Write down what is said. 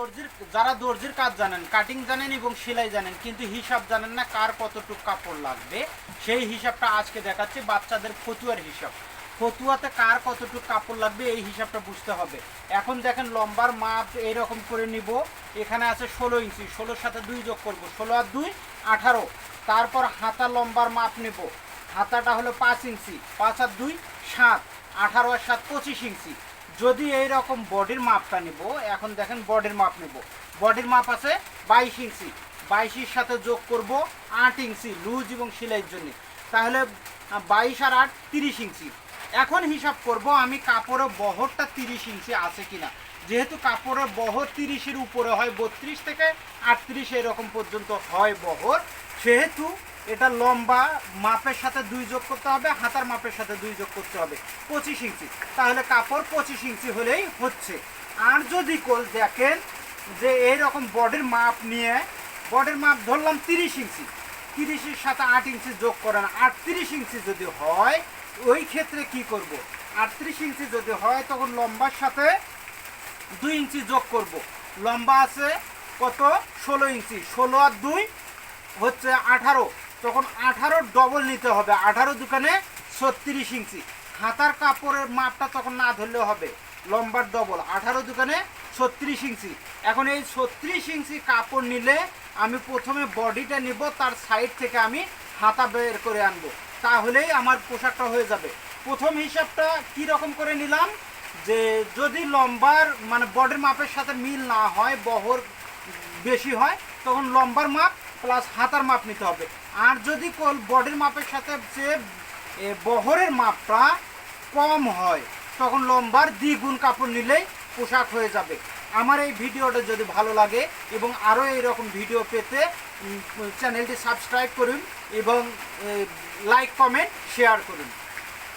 দর্জির যারা দর্জির কাজ জানেন কাটিং জানেন এবং সেলাই জানেন, কিন্তু হিসাব জানেন না কার কতটুকু কাপড় লাগবে। সেই হিসাবটা আজকে দেখাচ্ছি, বাচ্চাদের ফতুয়ার হিসাব। ফতুয়াতে কার কতটুকু কাপড় লাগবে এই হিসাবটা বুঝতে হবে। এখন দেখেন লম্বার মাপ এইরকম করে নিব। এখানে আছে ষোলো ইঞ্চি, ষোলোর সাথে দুই যোগ করব, ষোলো আর দুই, আঠারো। তারপর হাতা লম্বার মাপ নেব। হাতাটা হলো পাঁচ ইঞ্চি, পাঁচ আর দুই, সাত, আঠারো আর সাত, পঁচিশ ইঞ্চি। যদি এই রকম বডির মাপটা নেব, এখন দেখেন বডির মাপ নেব। বডির মাপ আছে বাইশ ইঞ্চি। বাইশের সাথে যোগ করব আট ইঞ্চি, লুজ এবং সেলাইয়ের জন্য। তাহলে বাইশ আর আট তিরিশ ইঞ্চি। এখন হিসাব করব আমি কাপড়ের বহরটা তিরিশ ইঞ্চি আছে কিনা। যেহেতু কাপড়ের বহর তিরিশের উপরে হয় বত্রিশ থেকে আটত্রিশ, এরকম পর্যন্ত হয় বহর। সেহেতু এটা লম্বা, মাপের সাথে দুই যোগ করতে হবে, হাতার মাপের সাথে দুই যোগ করতে হবে, পঁচিশ ইঞ্চি। তাহলে কাপড় পঁচিশ ইঞ্চি হলেই হচ্ছে। আর যদি কোল দেখেন যে এইরকম বডির মাপ নিয়ে, বডির মাপ ধরলাম তিরিশ ইঞ্চি, তিরিশের সাথে আট ইঞ্চি যোগ করেন, আটত্রিশ ইঞ্চি যদি হয়, ওই ক্ষেত্রে কি করব? আটত্রিশ ইঞ্চি যদি হয়, তখন লম্বার সাথে দুই ইঞ্চি যোগ করব। লম্বা আছে কত? ষোলো ইঞ্চি। ষোলো আর দুই হচ্ছে আঠারো। তখন আঠারো ডবল নিতে হবে। আঠারো দোকানে ছত্রিশ ইঞ্চি। হাতার কাপড়ের মাপটা তখন না ধরলেও হবে। লম্বার ডবল আঠারো দোকানে ছত্রিশ ইঞ্চি। এখন এই ছত্রিশ ইঞ্চি কাপড় নিলে আমি প্রথমে বডিটা নিব, তার সাইড থেকে আমি হাতা বের করে আনব। তাহলেই আমার পোশাকটা হয়ে যাবে। প্রথম হিসাবটা কি রকম করে নিলাম? যে যদি লম্বার মানে বডির মাপের সাথে মিল না হয়, বহর বেশি হয়, তখন লম্বার মাপ প্লাস হাতার মাপ নিতে হবে। আর যদি কোল বডির মাপের সাথে যে বহরের মাপটা কম হয়, তখন লম্বার দ্বিগুণ কাপড় নিলেই পোশাক হয়ে যাবে। আমার এই ভিডিওটা যদি ভালো লাগে এবং আরও এইরকম ভিডিও পেতে চ্যানেলটি সাবস্ক্রাইব করুন এবং লাইক কমেন্ট শেয়ার করুন।